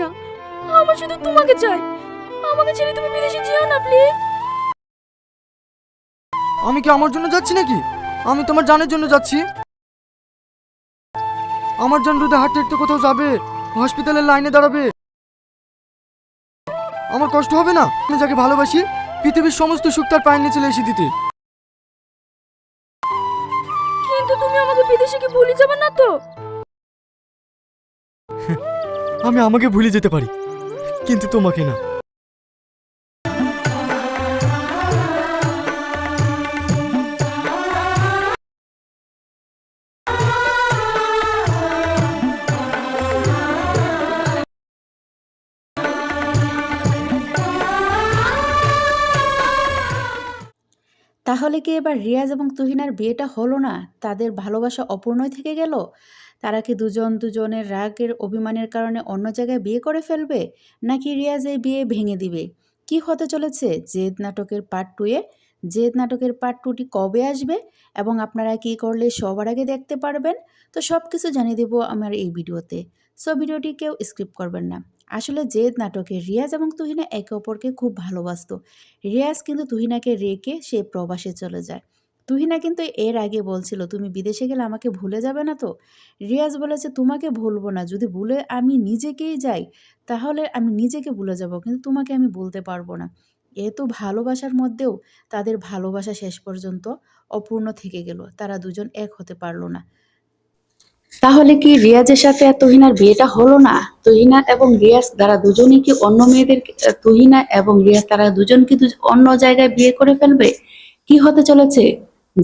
না আমার শুধু তোমাকে চাই। আমাকে ছেড়ে তুমি বিদেশে যেও না প্লিজ আমি কি আমার জন্য যাচ্ছি নাকি? আমি তোমার জানের জন্য যাচ্ছি। আমার জন রোদে হাঁটতে হাঁটতে কোথাও যাবে হসপিটালের লাইনে দাঁড়াবে। আমার কষ্ট হবে না? আমি যাকে ভালোবাসি পৃথিবীর সমস্ত সুখ তার পায়ের নিচে এসে দিতে। কিন্তু তুমি আমাকে বিদেশে কি ভুলে যাবে না তো? আমি আমাকে ভুলে যেতে পারি, কিন্তু তোমাকে না। তাহলে কি এবার রিয়াজ এবং তুহিনার বিয়েটা হলো না? তাদের ভালোবাসা অপূর্ণই থেকে গেল? তারা কি দুজন দুজনের রাগের অভিমানের কারণে অন্য জায়গায় বিয়ে করে ফেলবে? নাকি রিয়াজ এই বিয়ে ভেঙে দিবে? কি হতে চলেছে? জেদ নাটকের পার্ট টুয়ে জেদ নাটকের পার্ট টুটি কবে আসবে? এবং আপনারা কি করলে সবার আগে দেখতে পারবেন? তো সব কিছু জানিয়ে দেবো আমার এই ভিডিওতে। সো ভিডিওটি কেউ স্কিপ করবেন না। আসলে জেদ নাটকে রিয়াজ এবং তুহিনা একে অপরকে খুব ভালোবাসতো। রিয়াজ কিন্তু তুহিনাকে রেখে সে প্রবাসে চলে যায়। তুহিনা কিন্তু এর আগে বলছিল, তুমি বিদেশে গেলে আমাকে ভুলে যাবে না তো? রিয়াজ বলেছে, তোমাকে ভুলবো না। যদি ভুলে আমি নিজেকেই যাই, তাহলে আমি নিজেকে ভুলে যাব, কিন্তু তোমাকে আমি বলতে পারব না। এ তো ভালোবাসার মধ্যেও তাদের ভালোবাসা শেষ পর্যন্ত অপূর্ণ থেকে গেল। তারা দুজন এক হতে পারল না। তাহলে কি রিয়াজের সাথে তুহিনার বিয়েটা হলো না? তুহিনা এবং রিয়াজ তারা দুজনই কি অন্য মেয়েদের, তুহিনা এবং রিয়াজ তারা দুজন কি অন্য জায়গায় বিয়ে করে ফেলবে? কি হতে চলেছে?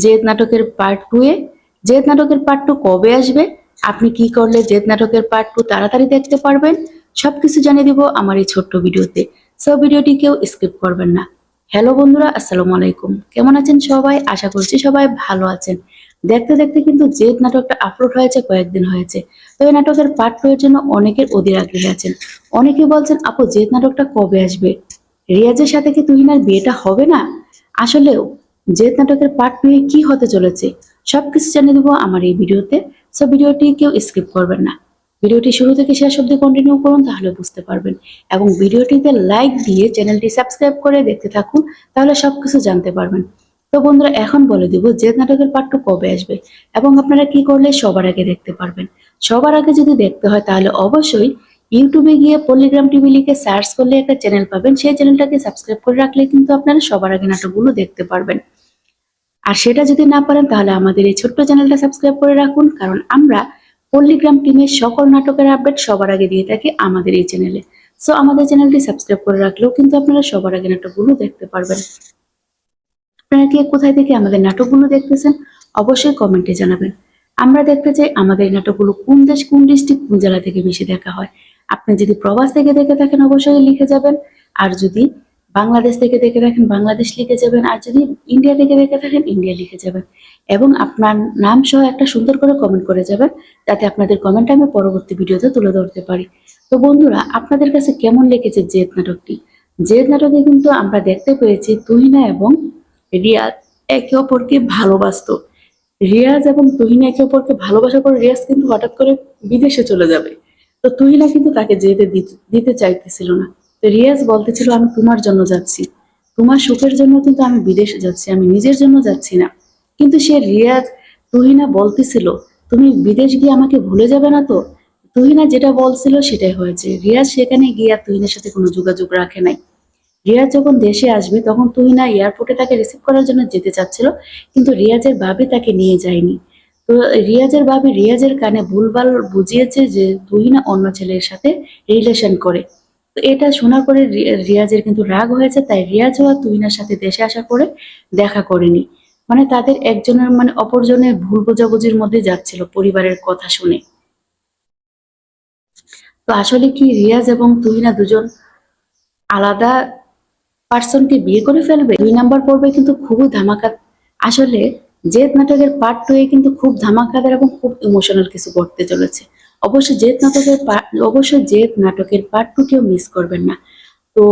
জেদ নাটকের পার্ট টু এ। জেদ নাটকের পার্ট টু কবে আসবে? আপনি কি করলে জেদ নাটকের পার্ট টু তাড়াতাড়ি দেখতে পারবেন? সবকিছু জানিয়ে দিব আমার এই ছোট্ট ভিডিওতে। সব ভিডিওটি কেউ স্কিপ করবেন না। হ্যালো বন্ধুরা, আসসালামু আলাইকুম। কেমন আছেন সবাই? আশা করছি সবাই ভালো আছেন। দেখতে দেখতে কিন্তু জেদ নাটকটা আপলোড হয়েছে, কয়েকদিন হয়েছে। তো এই নাটকের পার্ট টু এর জন্য অনেকের অধীর আগ্রহী আছেন। অনেকে বলছেন, আপু, জেদ নাটকটা কবে আসবে? রিয়াজের সাথে কি তুহিনার বিয়েটা হবে না? আসলেও জেদ নাটকের পার্ট এ কি হতে চলেছে, সবকিছু জানিয়ে দেবো আমার এই ভিডিওতে। সব ভিডিওটি কেউ স্কিপ করবেন না। ভিডিওটি শুরু থেকে শেষ অব্দি কন্টিনিউ করুন, তাহলে বুঝতে পারবেন। এবং ভিডিওটিতে লাইক দিয়ে চ্যানেলটি সাবস্ক্রাইব করে দেখতে থাকুন, তাহলে সবকিছু জানতে পারবেন। তো বন্ধুরা, এখন বলে দিব জেদ নাটকের পার্ট কবে আসবে এবং আপনারা কি করলে সবার আগে দেখতে পারবেন। সবার আগে যদি দেখতে হয়, তাহলে অবশ্যই ইউটিউবে গিয়ে পল্লিগ্রাম টিভি লিখে সার্চ করলে একটা চ্যানেল পাবেন। সেই চ্যানেলটাকে সাবস্ক্রাইব করে রাখলে কিন্তু আপনারা সবার আগে নাটকগুলো দেখতে পারবেন। আর সেটা যদি না পারেন, তাহলে আমাদের এই ছোট্ট চ্যানেলটা সাবস্ক্রাইব করে রাখুন, কারণ আমরা পল্লিগ্রাম টিমের সকল নাটকের আপডেট সবার আগে দিয়ে থাকি আমাদের এই চ্যানেলে। সো আমাদের চ্যানেলটি সাবস্ক্রাইব করে রাখলেও কিন্তু আপনারা সবার আগে নাটকগুলো দেখতে পারবেন। আপনারা কি কোথায় থেকে আমাদের নাটকগুলো দেখতেছেন, অবশ্যই কমেন্টে জানাবেন। আমরা দেখতে চাই আমাদের নাটকগুলো কোন দেশ, কোন ডিস্ট্রিক্ট, কোন জেলা থেকে বেশি দেখা হয়। আপনি যদি প্রবাস থেকে দেখে থাকেন, অবশ্যই লিখে যাবেন। আর যদি বাংলাদেশ থেকে দেখে থাকেন বাংলাদেশ লিখে যাবেন, আর যদি ইন্ডিয়া থেকে দেখে থাকেন ইন্ডিয়া লিখে যাবেন। এবং আপনার নাম সহ একটা সুন্দর করে কমেন্ট করে যাবেন যাতে আপনাদের কমেন্ট আমি পরবর্তী ভিডিওতে তুলে ধরতে পারি। তো বন্ধুরা, আপনাদের কাছে কেমন লেগেছে জেদ নাটকটি? জেদ নাটকে কিন্তু আমরা দেখতে পেয়েছি তুহিনা এবং রিয়াজ একে অপরকে ভালোবাসতো। রিয়াজ এবং তুহিনা একে অপরকে ভালোবাসার পর রিয়াজ কিন্তু হঠাৎ করে বিদেশে চলে যাবে। তো তুহিনা কিন্তু তাকে যেতে দিতে চাইতেছিল না। রিয়াজ বলতেছিল, আমি তোমার জন্য যাচ্ছি। তোমার সুখের জন্য কিন্তু আমি বিদেশে যাচ্ছি, আমি নিজের জন্য যাচ্ছি না। কিন্তু সে রিয়াজ তুহিনা বলতেছিল, তুমি বিদেশ গিয়ে আমাকে ভুলে যাবে না তো? তুহিনা যেটা বলছিল সেটাই হয়েছে। রিয়াজ সেখানে গিয়ে তুহিনের সাথে কোনো যোগাযোগ রাখে নাই। রিয়াজ যখন দেশে আসবে, তখন তুহিনা এয়ারপোর্টে তাকে রিসিভ করার জন্য যেতে চাচ্ছিল, কিন্তু রিয়াজের ভাবি তাকে নিয়ে যায়নি। তো রিয়াজের ভাবি রিয়াজের কানে ভুলভাল বুঝিয়েছে যে তুহিনা অন্য ছেলের সাথে রিলেশন করে। তো এটা শোনার পরে রি- রিয়াজের কিন্তু রাগ হয়েছে, তাই রিয়াজও আর তুহিনার সাথে দেশে আসার পরে দেখা করেনি। মানে তাদের একজনের মানে অপরজনের ভুল বোঝাবুঝির মধ্যে যাচ্ছিল পরিবারের কথা শুনে। তো আসলে কি রিয়াজ এবং তুহিনা দুজন আলাদা পার্সনকে বিয়ে করে ফেলবে? দুই নাম্বার পর্বে কিন্তু খুবই ধামাকা। আসলে জেদ নাটকের পার্ট টু এ কিন্তু খুব ধামাকাদার এবং খুব ইমোশনাল কিছু করতে চলেছে। অবশ্যই জেদ নাটকের অবশ্যই জেদ নাটকের পার্ট টু কেউ মিস করবেন না। তো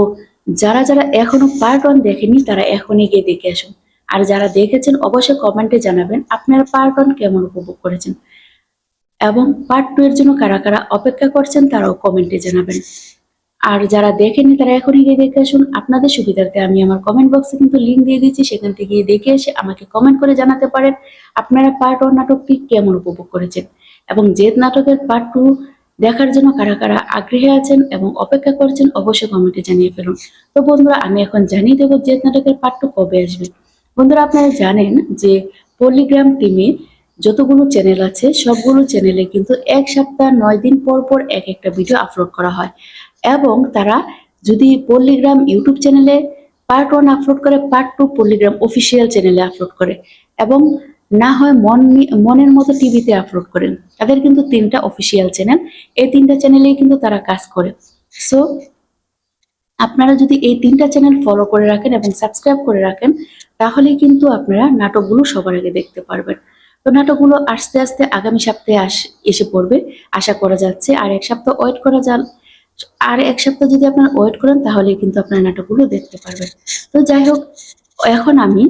যারা যারা এখনও পার্ট ওয়ান দেখেনি তারা এখনই গিয়ে দেখে আসুন। আর যারা দেখেছেন, অবশ্যই কমেন্টে জানাবেন আপনারা পার্ট ওয়ান কেমন উপভোগ করেছেন। এবং পার্ট টু এর জন্য কারা কারা অপেক্ষা করছেন, তারাও কমেন্টে জানাবেন। আর যারা দেখেনি তারা এখনই গিয়ে দেখে আসুন। আপনাদের সুবিধার্থে আমি আমার কমেন্ট বক্সে কিন্তু লিঙ্ক দিয়ে দিচ্ছি, সেখান থেকে গিয়ে দেখে এসে আমাকে কমেন্ট করে জানাতে পারেন। আপনারা পার্ট ওয়ান নাটকটি কেমন উপভোগ করেছেন? এবং জেদ নাটকের পার্ট টু দেখার জন্য কারা কারা আগ্রহী আছেন এবং অপেক্ষা করছেন অবশ্যই কমেন্টে জানিয়ে ফেলুন। তো বন্ধুরা, আমি এখন জানিয়ে দেবো জেদ নাটকের পার্ট টু কবে আসবে। বন্ধুরা, আপনারা জানেন যে পলিগ্রাম টিমে যতগুলো চ্যানেল আছে, সবগুলো চ্যানেলে কিন্তু এক সপ্তাহ, নয় দিন পর পর এক একটা ভিডিও আপলোড করা হয়। এবং তারা যদি পল্লিগ্রাম ইউটিউব চ্যানেলে পার্ট ওয়ান আপলোড করে পার্ট টু পল্লিগ্রাম অফিসিয়াল চ্যানেলে আপলোড করে। এবং না হয় মন মনের মতো টিভিতে আপলোড করেন। তাদের কিন্তু তিনটা অফিসিয়াল চ্যানেল এই তিনটা চ্যানেলেই কিন্তু তারা কাজ করে। সো আপনারা যদি এই তিনটা চ্যানেল ফলো করে রাখেন এবং সাবস্ক্রাইব করে রাখেন, তাহলে কিন্তু আপনারা নাটকগুলো সবার আগে দেখতে পারবেন। তো নাটকগুলো আস্তে আস্তে আগামী সপ্তাহে আস এসে পড়বে, আশা করা যাচ্ছে। আর এক সপ্তাহ ওয়েট করা যান, আর এক সপ্তাহ যদি আপনারা ওয়েট করেন তাহলে কিন্তু আপনারা নাটকগুলো দেখতে পারবেন। তো যাই হোক, এখন আমি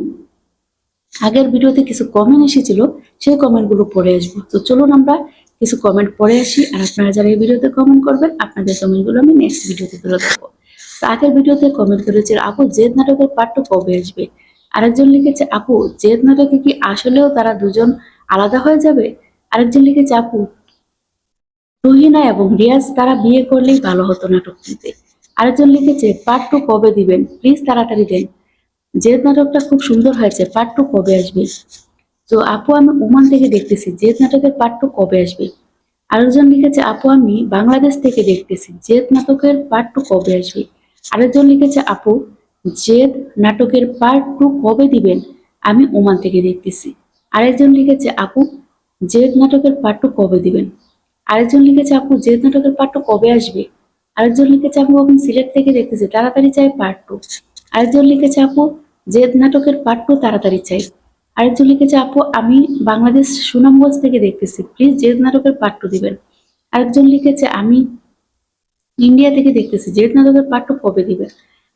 আগের ভিডিওতে কিছু কমেন্ট এসেছিল, সেই কমেন্টগুলো পড়ে আসব। তো চলুন আমরা কিছু কমেন্ট পড়ে আসি, আর আপনারা যারা এই ভিডিওতে কমেন্ট করবেন, আপনাদের কমেন্টগুলো আমি নেক্সট ভিডিওতে তুলে ধরবো। তো আগের ভিডিওতে কমেন্ট করেছে, আপু, জেদ নাটকের পার্টটা কবে আসবে? আরেকজন লিখেছে, আপু, জেদ নাটকে কি আসলেও তারা দুজন আলাদা হয়ে যাবে? আরেকজন লিখেছে, আপু তুহিনা এবং রিয়াজ তারা বিয়ে করলেই ভালো হতো নাটকটিতে। আরেকজন লিখেছে পার্ট টু কবে দিবেন? প্লিজ তাড়াতাড়ি দেন। জেদ নাটকটা খুব সুন্দর হয়েছে পার্ট টু কবে আসবে? তো আপু, আমি ওমান থেকে দেখতেছি জেদ নাটকের পার্ট টু কবে আসবে? আরেকজন লিখেছে, আপু, আমি বাংলাদেশ থেকে দেখতেছি জেদ নাটকের পার্ট টু কবে আসবে? আরেকজন লিখেছে, আপু জেদ নাটকের পার্ট টু কবে দিবেন? আমি ওমান থেকে দেখতেছি। আরেকজন লিখেছে, আপু জেদ নাটকের পার্ট টু কবে দিবেন? আরেকজন লিখেছে, আপু জেদ নাটকের পার্ট টু কবে আসবে? আরেকজন লিখেছে আপু আমি সিলেট থেকে দেখতেছি, তাড়াতাড়ি চাই পার্ট টু আরেকজন লিখেছে, আপু, জেদ নাটকের পার্ট টু তাড়াতাড়ি চাই। আরেকজন লিখেছে, আপু, আমি বাংলাদেশ সুনামগঞ্জ থেকে দেখতেছি। প্লিজ জেদ নাটকের টু দিবেন। আরেকজন লিখেছে, আমি ইন্ডিয়া থেকে দেখতেছি। জেদ নাটকের পার্ট টু কবে দিবেন?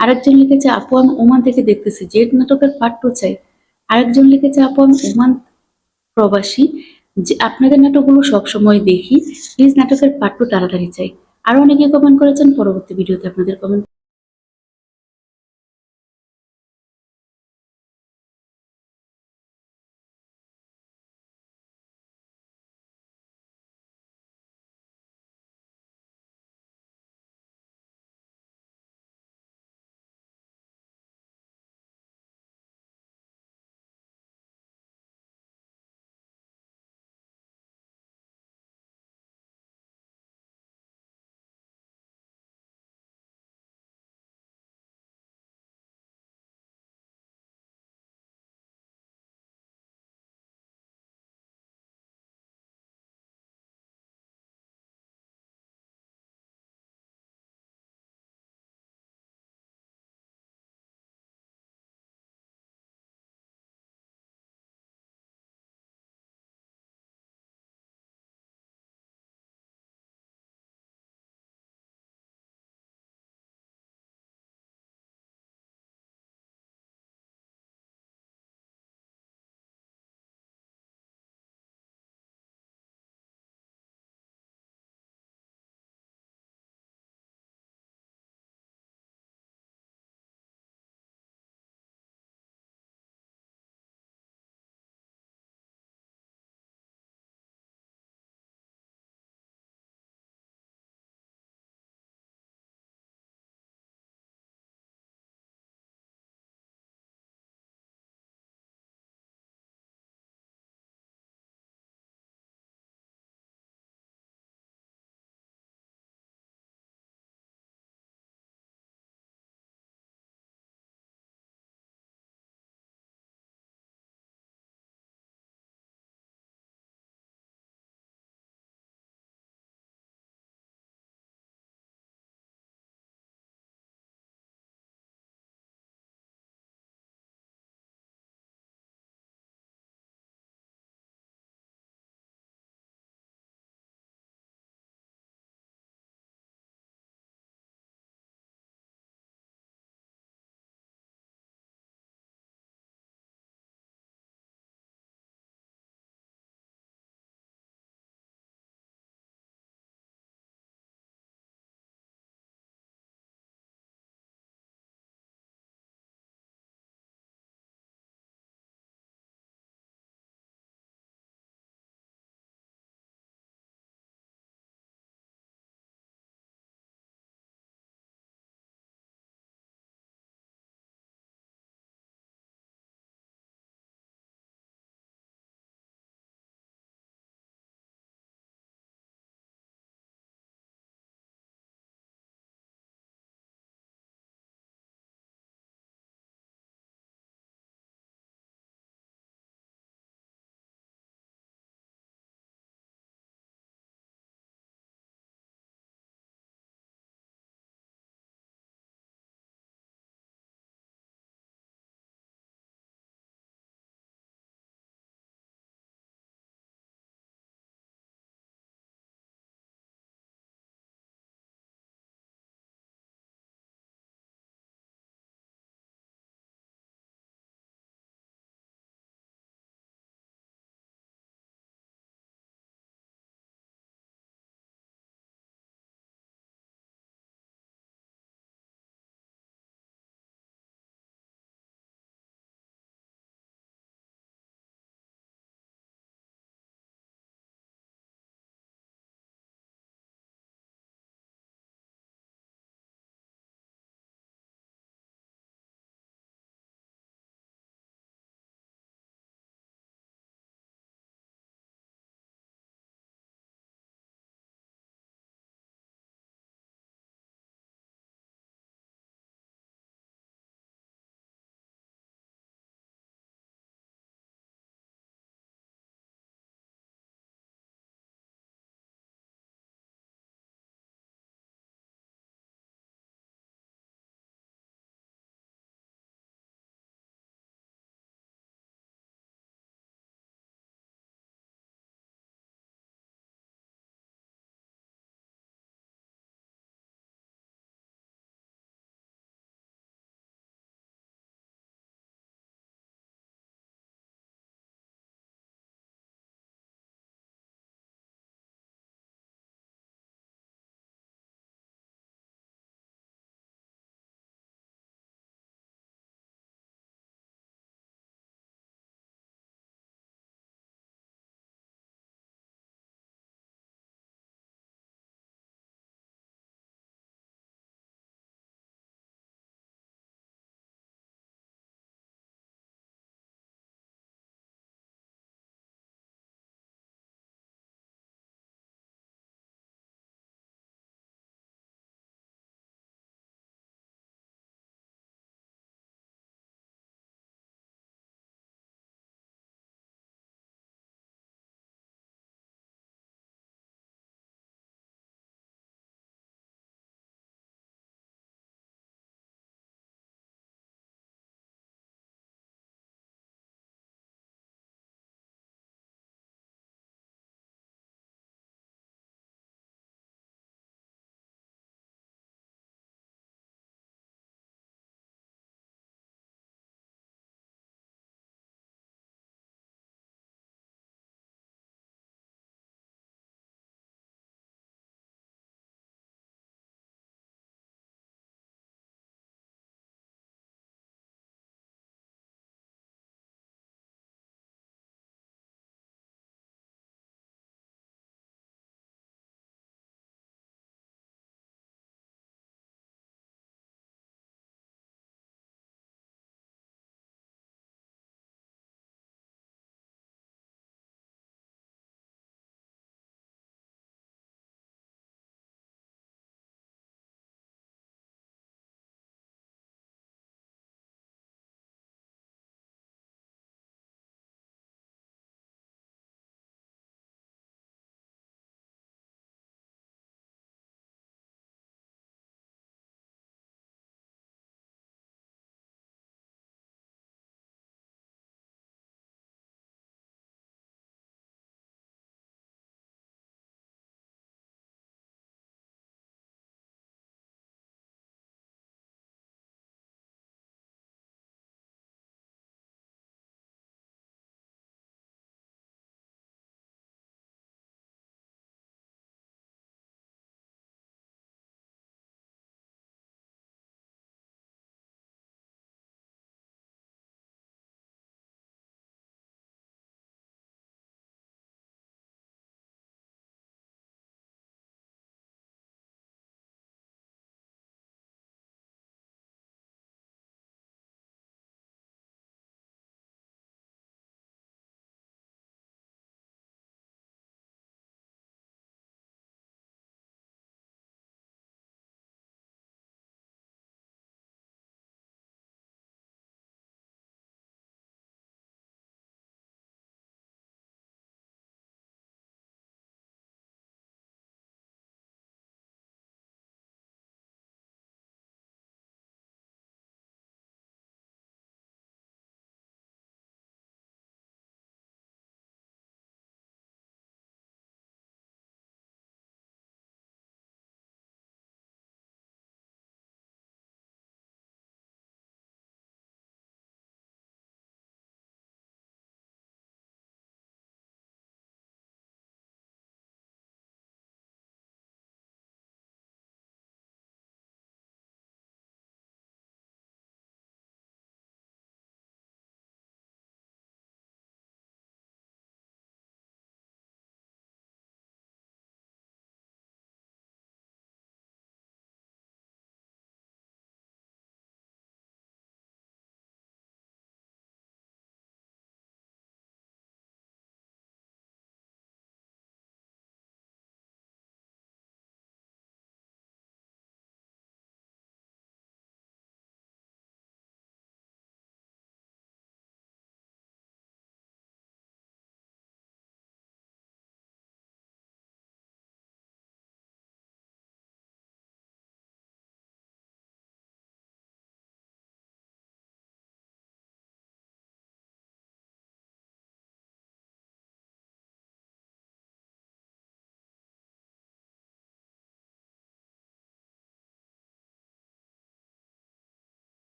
আরেকজন লিখেছে, আপু, আমি ওমান থেকে দেখতেছি। জেদ নাটকের পার্ট টু চাই। আরেকজন লিখেছে, আপু, আমি ওমান প্রবাসী। যে আপনাদের নাটকগুলো সবসময় দেখি। প্লিজ নাটকের পার্ট টু তাড়াতাড়ি চাই। আরও অনেকে কমেন্ট করেছেন, পরবর্তী ভিডিওতে আপনাদের কমেন্ট